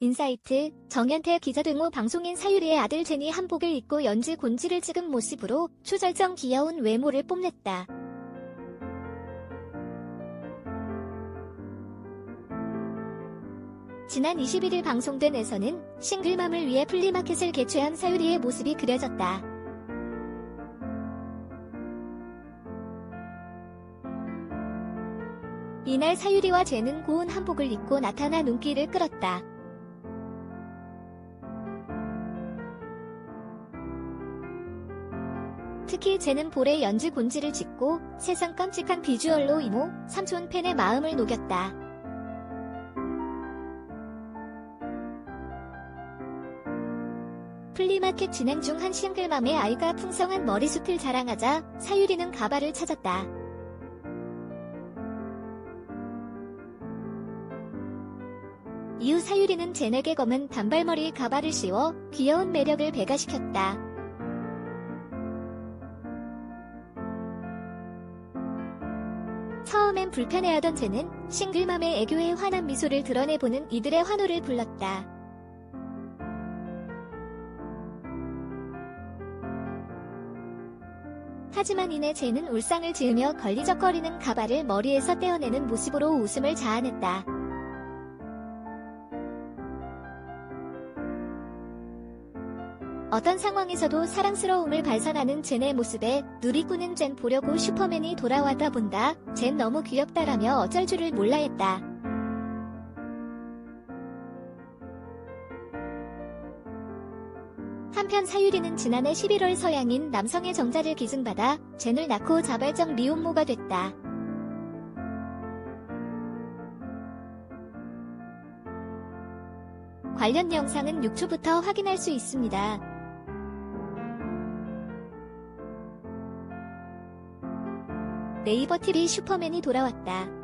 인사이트, 정현태 기자 등호 방송인 사유리의 아들 제니 한복을 입고 연지 곤지를 찍은 모습으로 초절정 귀여운 외모를 뽐냈다. 지난 21일 방송된 에서는 싱글맘을 위해 플리마켓을 개최한 사유리의 모습이 그려졌다. 이날 사유리와 쟤는 고운 한복을 입고 나타나 눈길을 끌었다. 특히 쟤는 볼에 연지 곤지를 짓고 세상 깜찍한 비주얼로 이모, 삼촌 팬의 마음을 녹였다. 플리마켓 진행 중 한 싱글맘의 아이가 풍성한 머리숱을 자랑하자 사유리는 가발을 찾았다. 이후 사유리는 젠에게 검은 단발머리 가발을 씌워 귀여운 매력을 배가시켰다. 처음엔 불편해하던 쟤는 싱글맘의 애교에 환한 미소를 드러내보는 이들의 환호를 불렀다. 하지만 이내 쟤는 울상을 지으며 걸리적거리는 가발을 머리에서 떼어내는 모습으로 웃음을 자아냈다. 어떤 상황에서도 사랑스러움을 발산하는 젠의 모습에 누리꾸는 젠 보려고 슈퍼맨이 돌아왔다 본다. 젠 너무 귀엽다라며 어쩔 줄을 몰라 했다. 한편 사유리는 지난해 11월 서양인 남성의 정자를 기증받아 젠을 낳고 자발적 미혼모가 됐다. 관련 영상은 6초부터 확인할 수 있습니다. 네이버 TV 슈퍼맨이 돌아왔다.